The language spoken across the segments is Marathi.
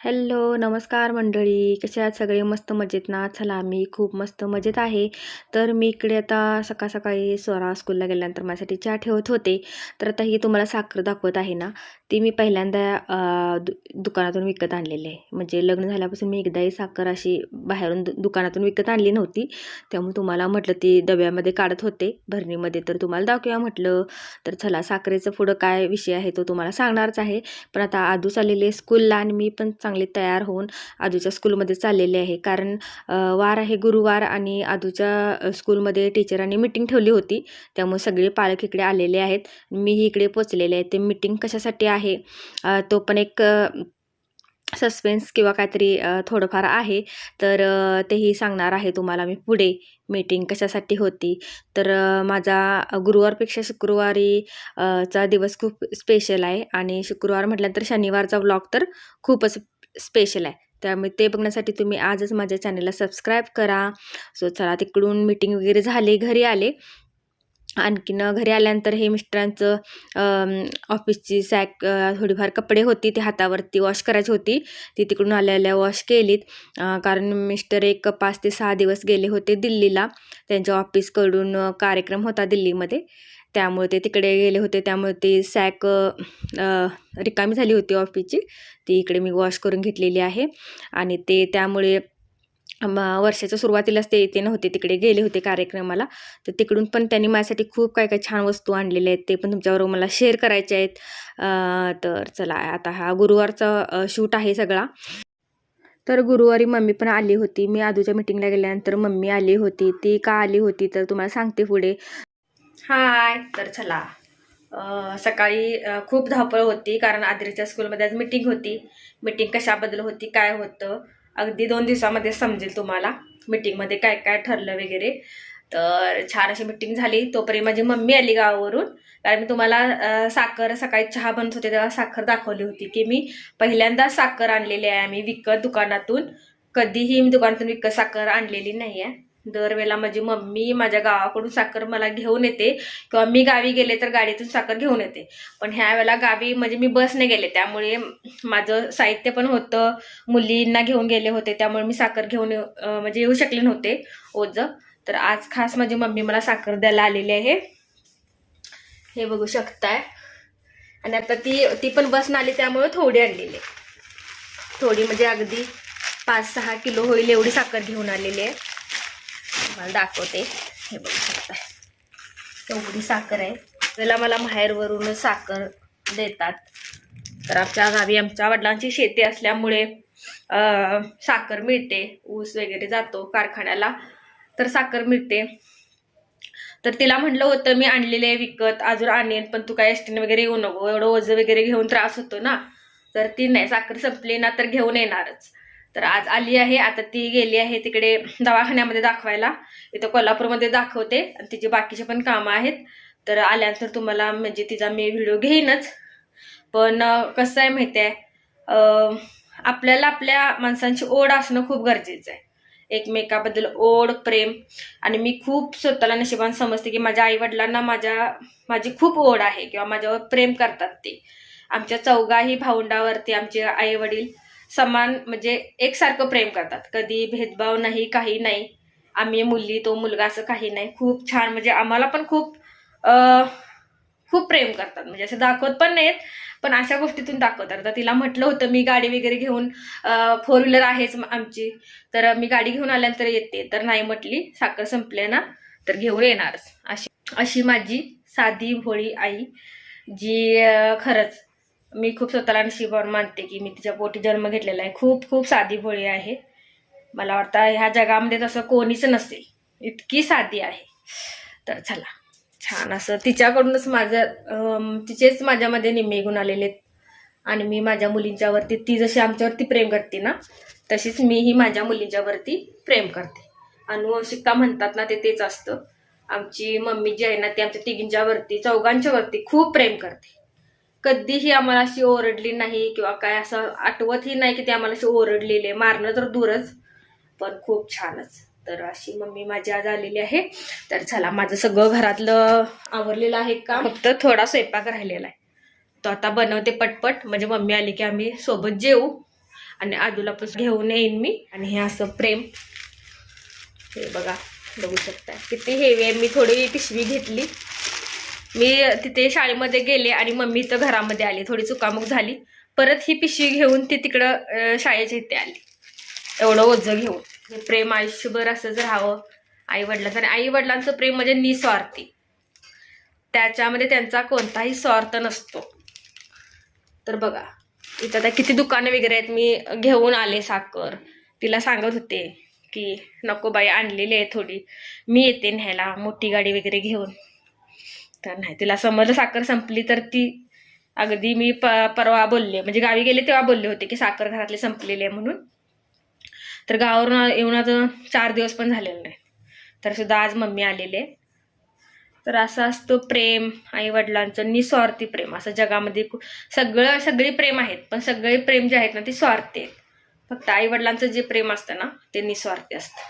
हॅलो नमस्कार मंडळी. कसे आहात सगळे? मस्त मजेत ना? चला मी खूप मस्त मजेत आहे. तर मी इकडे आता सकाळ सकाळी स्वरा स्कूलला गेल्यानंतर माझ्यासाठी चहा ठेवत होते. तर आता ही तुम्हाला साखर दाखवत आहे ना ती मी पहिल्यांदा दु दुकानातून विकत आणलेली आहे. म्हणजे लग्न झाल्यापासून मी एकदाही साखर अशी बाहेरून दु दुकानातून विकत आणली नव्हती. त्यामुळे तुम्हाला म्हटलं ती डब्यामध्ये काढत होते. भरणीमध्ये तर तुम्हाला दाखवूया म्हटलं. तर चला साखरेचं पुढं काय विषय आहे तो तुम्हाला सांगणारच आहे. पण आता आधूच आलेले स्कूलला आणि मी पण चांगले तयार होऊन आजूच्या स्कूलमध्ये चाललेले आहे. कारण वार आहे गुरुवार आणि आजूच्या स्कूलमध्ये टीचरांनी मिटिंग ठेवली होती. त्यामुळे सगळे पालक इकडे आलेले आहेत. मीही इकडे पोचलेले आहे. ते मिटिंग कशासाठी आहे? तो पण एक सस्पेन्स किंवा काहीतरी थोडंफार आहे. तर तेही सांगणार आहे तुम्हाला मी पुढे मीटिंग कशासाठी होती. तर माझा गुरुवारपेक्षा शुक्रवारी चा दिवस खूप स्पेशल आहे. आणि शुक्रवार म्हटल्यानंतर शनिवारचा व्लॉग तर खूपच स्पेशल आहे. त्यामुळे ते बघण्यासाठी तुम्ही आजच माझ्या चॅनलला सबस्क्राईब करा. सो चला तिकडून मीटिंग वगैरे झाले घरी आले. आणखीन घरी आल्यानंतर हे मिस्टरांचं ऑफिसची सॅक थोडीफार कपडे होती ती हातावरती वॉश करायची होती. ती तिकडून आल्या वॉश केलीत. कारण मिस्टर एक पाच ते सहा दिवस गेले होते दिल्लीला. त्यांच्या ऑफिसकडून कार्यक्रम होता दिल्लीमध्ये. त्यामुळे ते तिकडे गेले होते. त्यामुळे ती सॅक रिकामी झाली होती ऑफिसची ती इकडे मी वॉश करून घेतलेली आहे. आणि ते त्यामुळे वर्षाच्या सुरुवातीलाच ते येते नव्हते. तिकडे गेले होते कार्यक्रमाला. तर तिकडून पण त्यांनी माझ्यासाठी खूप काय काय छान वस्तू आणलेल्या आहेत. ते पण तुमच्याबरोबर मला शेअर करायचे आहेत. तर चला आता हा गुरुवारचा शूट आहे सगळा. तर गुरुवारी मम्मी पण आली होती. मी आधूच्या मिटिंगला गेल्यानंतर मम्मी आली होती. ती का आली होती? तर तुम्हाला सांगते पुढे. हाय. तर चला. सकाळी खूप धावपळ होती कारण आदरीच्या स्कूलमध्ये आज मिटिंग होती. मिटिंग कशाबद्दल होती काय होतं अगदी दोन दिवसामध्ये समजेल तुम्हाला मिटिंगमध्ये काय काय ठरलं वगैरे. तर छान अशी मिटिंग झाली. तोपर्यंत माझी मम्मी आली गावावरून. कारण मी तुम्हाला साखर सकाळी चहा बनत होते तेव्हा साखर दाखवली होती की मी पहिल्यांदा साखर आणलेली आहे आम्ही विकत दुकानातून. कधीही मी दुकानातून विकत साखर आणलेली नाही आहे दरवेळेला माझी मम्मी माझ्या गावाकडून साखर मला घेऊन येते. किंवा मी गावी गेले तर गाडीतून साखर घेऊन येते. पण ह्या वेळेला गावी म्हणजे मी बसने गेले. त्यामुळे माझं साहित्य पण होतं. मुलींना घेऊन गेले होते. त्यामुळे मी साखर घेऊन येऊ- म्हणजे येऊ शकले नव्हते. ओझं. तर आज खास माझी मम्मी मला साखर द्यायला आलेली आहे. हे बघू शकताय. आणि आता ती ती पण बस आली त्यामुळे थोडी आणलेली आहे. थोडी म्हणजे अगदी पाच सहा किलो होईल एवढी साखर घेऊन आलेली आहे. मला दाखवते. हे बघू शकता. एवढी साखर आहे. त्याला मला बाहेरवरून साखर देतात. तर आमच्या गावी आमच्या वडिलांची शेती असल्यामुळे साखर मिळते. ऊस वगैरे जातो कारखान्याला तर साखर मिळते. तर तिला म्हटलं होतं मी आणलेले विकत अजून आणेन पण तू काय एसटीने वगैरे येऊ नको. एवढं ओझं वगैरे घेऊन त्रास होतो ना. तर ती नाही साखर संपली ना तर घेऊन येणारच. तर आज आली आहे आता ती गेली आहे तिकडे दवाखान्यामध्ये दाखवायला. इथं कोल्हापूरमध्ये दाखवते आणि तिची बाकीचे पण कामं आहेत. तर आल्यानंतर तुम्हाला म्हणजे तिचा मी व्हिडिओ घेईनच. पण कसं आहे माहिती आहे आपल्याला आपल्या माणसांची ओढ असणं खूप गरजेचं आहे. एकमेकाबद्दल ओढ प्रेम. आणि मी खूप स्वतःला नशिबान समजते की माझ्या आईवडिलांना माझ्या माझी खूप ओढ आहे किंवा माझ्यावर प्रेम करतात ते. आमच्या चौघाही भावंडावरती आमचे आईवडील समान म्हणजे एकसारखं प्रेम करतात. कधी भेदभाव नाही काही नाही. आम्ही मुली तो मुलगा असं काही नाही. खूप छान म्हणजे आम्हाला पण खूप खूप प्रेम करतात. म्हणजे असं दाखवत पण नाहीत पण अशा गोष्टीतून दाखवतात. आता तिला म्हटलं होतं मी गाडी वगैरे घेऊन फोर व्हीलर आहेच आमची. तर मी गाडी घेऊन आल्यानंतर येते. तर नाही म्हटली साखर संपले ना तर घेऊन येणारच अशी अशी माझी साधी भोळी आई जी खरंच मी खूप स्वतःला नशिबावर मानते की मी तिच्या पोटी जन्म घेतलेला आहे. खूप खूप साधी भोळी आहे. मला वाटतं ह्या जगामध्ये तसं कोणीच नसेल इतकी साधी आहे. तर चला. छान असं तिच्याकडूनच माझं तिचेच माझ्यामध्ये निम्मे गुण आलेले आहेत. आणि मी माझ्या मुलींच्यावरती ती जशी आमच्यावरती प्रेम करते ना तशीच मीही माझ्या मुलींच्यावरती प्रेम करते. अनुवंशिकता म्हणतात ना ते तेच असतं. आमची मम्मी जी आहे ना ती आमच्या तिघींच्यावरती चौघांच्यावरती खूप प्रेम करते. कधीही आम्हाला अशी ओरडली नाही किंवा काय असं आठवतही नाही की ती आम्हाला अशी ओरडलेले. मारणं तर दूरच पण खूप छानच. तर अशी मम्मी माझी आज आलेली आहे. तर चला माझं सगळं घरातलं आवरलेलं आहे का फक्त थोडा स्वयंपाक राहिलेला आहे. तो आता बनवते पटपट. म्हणजे मम्मी आली की आम्ही सोबत जेऊ आणि आजूला पण घेऊन येईन मी. आणि हे असं प्रेम. हे बघा बघू शकता किती हेवी आहे. मी थोडी पिशवी घेतली. मी तिथे शाळेमध्ये गेले आणि मम्मी तर घरामध्ये आली. थोडी चुकामुक झाली. परत ही पिशवी घेऊन ती तिकडं शाळेच्या इथे आली. एवढं ओझं घेऊन. प्रेम आयुष्यभर असंच राहावं आई वडिलांचं आणि आई वडिलांचं प्रेम म्हणजे निस्वार्थी. त्याच्यामध्ये त्यांचा कोणताही स्वार्थ नसतो. तर बघा इथं आता किती दुकानं वगैरे आहेत. मी घेऊन आले साखर. तिला सांगत होते की नको बाई आणलेली आहे थोडी. मी येते न्यायला. मोठी गाडी वगैरे घेऊन. तर नाही तिला समजलं साखर संपली तर ती अगदी मी प परवा बोलले म्हणजे गावी गेले तेव्हा बोलले होते की साखर घरातली संपलेली आहे म्हणून. तर गावावरून येऊन आता चार दिवस पण झालेले नाही. तर सुद्धा आज मम्मी आलेले तर असं असतो प्रेम आई वडिलांचं निस्वार्थी प्रेम. असं जगामध्ये सगळं सगळी प्रेम आहेत पण सगळे प्रेम जे आहेत ना ते स्वार्थी आहेत. फक्त आई वडिलांचं जे प्रेम असतं ना ते निस्वार्थी असतं.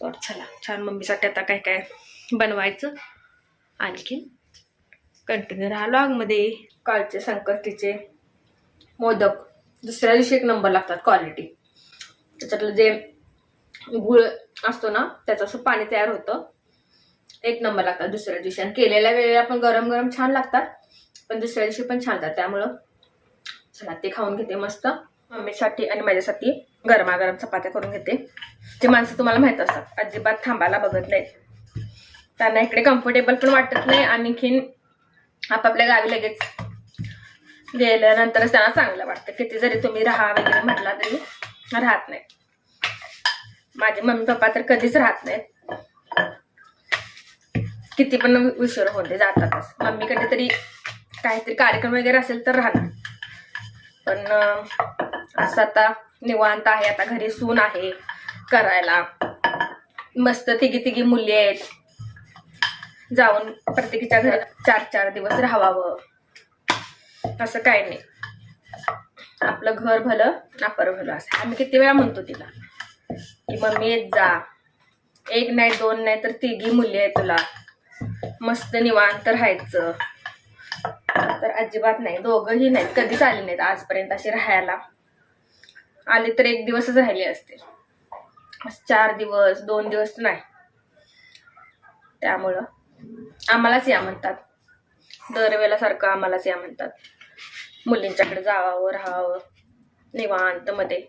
तर चला छान मम्मीसाठी आता काय काय बनवायचं. आणखीन कंटिन्यू राहा लॉगमध्ये कालचे संकष्टीचे मोदक. दुसऱ्या दिवशी एक नंबर लागतात क्वालिटी त्याच्यातलं जे गुळ असतो ना त्याचं असं पाणी तयार होतं. एक नंबर लागतात दुसऱ्या दिवशी. आणि केलेल्या वेळेला पण गरम गरम छान लागतात पण दुसऱ्या दिवशी पण छान लागतात. त्यामुळं चला ते खाऊन घेते मस्त. मम्मीसाठी आणि माझ्यासाठी गरमागरम चपात्या करून घेते. ते माणसं तुम्हाला माहीत असतात अजिबात थांबायला बघत नाहीत. त्यांना इकडे कम्फर्टेबल पण वाटत नाही. आणखीन आपापल्या गावी लगेच गेल्यानंतरच त्यांना चांगलं वाटतं. किती जरी तुम्ही राहा वगैरे म्हटला तरी राहत नाही. माझे मम्मी पप्पा तर कधीच राहत नाहीत. किती पण उशीर होते जातातच. मम्मी कधीतरी काहीतरी कार्यक्रम वगैरे असेल तर राहणार. पण असं आता निवांत आहे. आता घरी सून आहे करायला. मस्त तिघी तिघी मुली आहेत. जाऊन प्रत्येकीच्या घरात चार चार दिवस राहावं. असं काही नाही. आपलं घर भलं नापर भलं असं. आम्ही किती वेळा म्हणतो तिला की मम्मी येत जा. एक नाही दोन नाही तर तिघी मुली आहे तुला. मस्त निवांत राहायचं. तर अजिबात नाही दोघंही नाहीत कधीच आले नाहीत आजपर्यंत अशी राहायला. आले तर एक दिवसच राहिले असते. चार दिवस दोन दिवस नाही. त्यामुळं आम्हालाच या म्हणतात. दरवेळेला सारखं आम्हालाच या म्हणतात. मुलींच्याकडे जावावं राहावं निवांत मध्ये.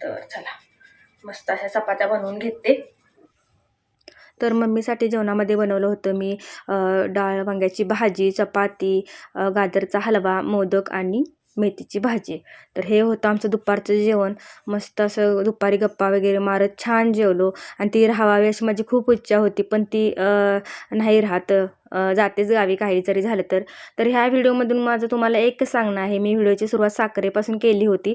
तर चला मस्त अशा चपात्या बनवून घेते. तर मम्मीसाठी जेवणामध्ये बनवलं होतं मी डाळ वांग्याची भाजी चपाती गाजरचा हलवा मोदक आणि मेथीची भाजी. तर हे होतं आमचं दुपारचं जेवण. मस्त असं दुपारी गप्पा वगैरे मारत छान जेवलो. आणि ती राहावी अशी माझी खूप इच्छा होती पण ती नाही राहत. जातेच गावी काही जरी झालं तर. तर ह्या व्हिडिओमधून माझं तुम्हाला एकच सांगणं आहे. मी व्हिडिओची सुरुवात साखरेपासून केली होती.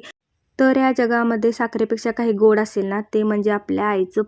तर या जगामध्ये साखरेपेक्षा काही गोड असेल ना ते म्हणजे आपल्या आईचं